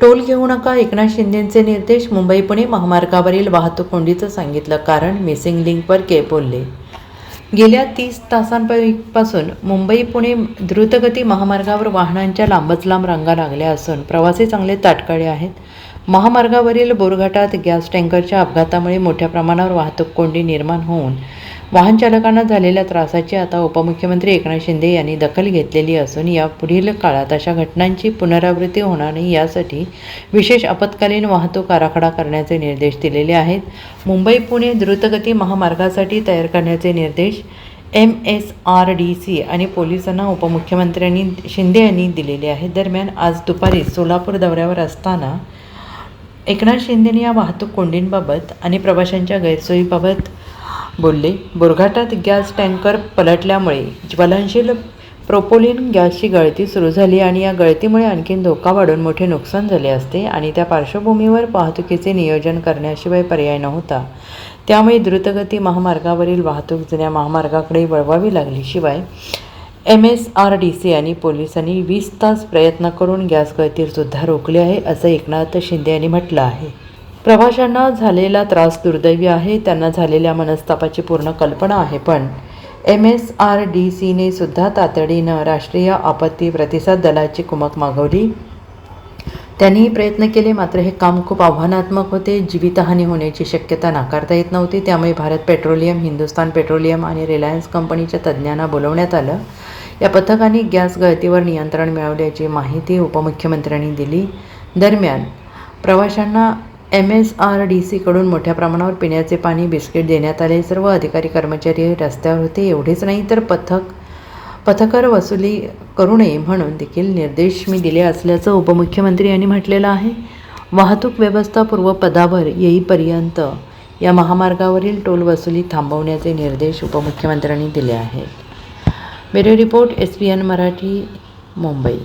Toll घेऊ नका एकनाथ शिंदेंचे निर्देश मुंबई पुणे महामार्गावरील वाहतूक कोंडीचं सांगितलं कारण मिसिंग लिंकवर के बोलले. गेल्या तीस तासांपासून मुंबई पुणे द्रुतगती महामार्गावर वाहनांच्या लांबच लांब रांगा लागल्या असून प्रवासी चांगले ताटकळे आहेत. महामार्गावरील बोरघाटात गॅस टँकरच्या अपघातामुळे मोठ्या प्रमाणावर वाहतूक कोंडी निर्माण होऊन वाहन चालकांना झालेल्या त्रासाची आता उपमुख्यमंत्री एकनाथ शिंदे यांनी दखल घेतलेली असून या पुढील काळात अशा घटनांची पुनरावृत्ती होणार नाही यासाठी विशेष आपत्कालीन वाहतूक आराखडा करण्याचे निर्देश दिलेले आहेत. मुंबई पुणे द्रुतगती महामार्गासाठी तयार करण्याचे निर्देश M S R D C आणि पोलिसांना उपमुख्यमंत्र्यांनी शिंदे यांनी दिलेले आहेत. दरम्यान आज दुपारी सोलापूर दौऱ्यावर असताना एकनाथ शिंदेने या वाहतूक कोंडींबाबत आणि प्रवाशांच्या गैरसोयीबाबत बोलले बोरघाटात गॅस टँकर पलटल्यामुळे ज्वलनशील प्रोपोलिन गॅसची गळती सुरू झाली आणि या गळतीमुळे आणखीन धोका वाढून मोठे नुकसान झाले असते आणि त्या पार्श्वभूमीवर वाहतुकीचे नियोजन करण्याशिवाय पर्याय नव्हता. त्यामुळे द्रुतगती महामार्गावरील वाहतूक जुन्या महामार्गाकडे वळवावी लागली. शिवाय M S R D C आणि पोलिसांनी वीस तास प्रयत्न करून गॅस गळतीसुद्धा रोखली आहे असं एकनाथ शिंदे यांनी म्हटलं आहे. प्रवाशांना झालेला त्रास दुर्दैवी आहे त्यांना झालेल्या मनस्तापाची पूर्ण कल्पना आहे पण एम एस आर डी सीने सुद्धा तातडीनं राष्ट्रीय आपत्ती प्रतिसाद दलाची कुमक मागवली. त्यांनीही प्रयत्न केले मात्र हे काम खूप आव्हानात्मक होते. जीवितहानी होण्याची शक्यता नाकारता येत नव्हती. त्यामुळे भारत पेट्रोलियम हिंदुस्तान पेट्रोलियम आणि रिलायन्स कंपनीच्या तज्ज्ञांना बोलवण्यात आलं. या पथकाने गॅस गळतीवर नियंत्रण मिळवल्याची माहिती उपमुख्यमंत्र्यांनी दिली. दरम्यान प्रवाशांना एम एस आर डी सीकडून मोठ्या प्रमाणावर पिण्याचे पाणी बिस्किट देण्यात आले. सर्व अधिकारी कर्मचारी रस्त्यावर होते. एवढेच नाही तर पथक पथकर वसुली करू नये म्हणून देखील निर्देश मी दिले असल्याचं उपमुख्यमंत्री यांनी म्हटलेलं आहे. वाहतूक व्यवस्था पूर्वपदावर येईपर्यंत या महामार्गावरील टोल वसुली थांबवण्याचे निर्देश उपमुख्यमंत्र्यांनी दिले आहेत. Bureau report S P N Marathi Mumbai.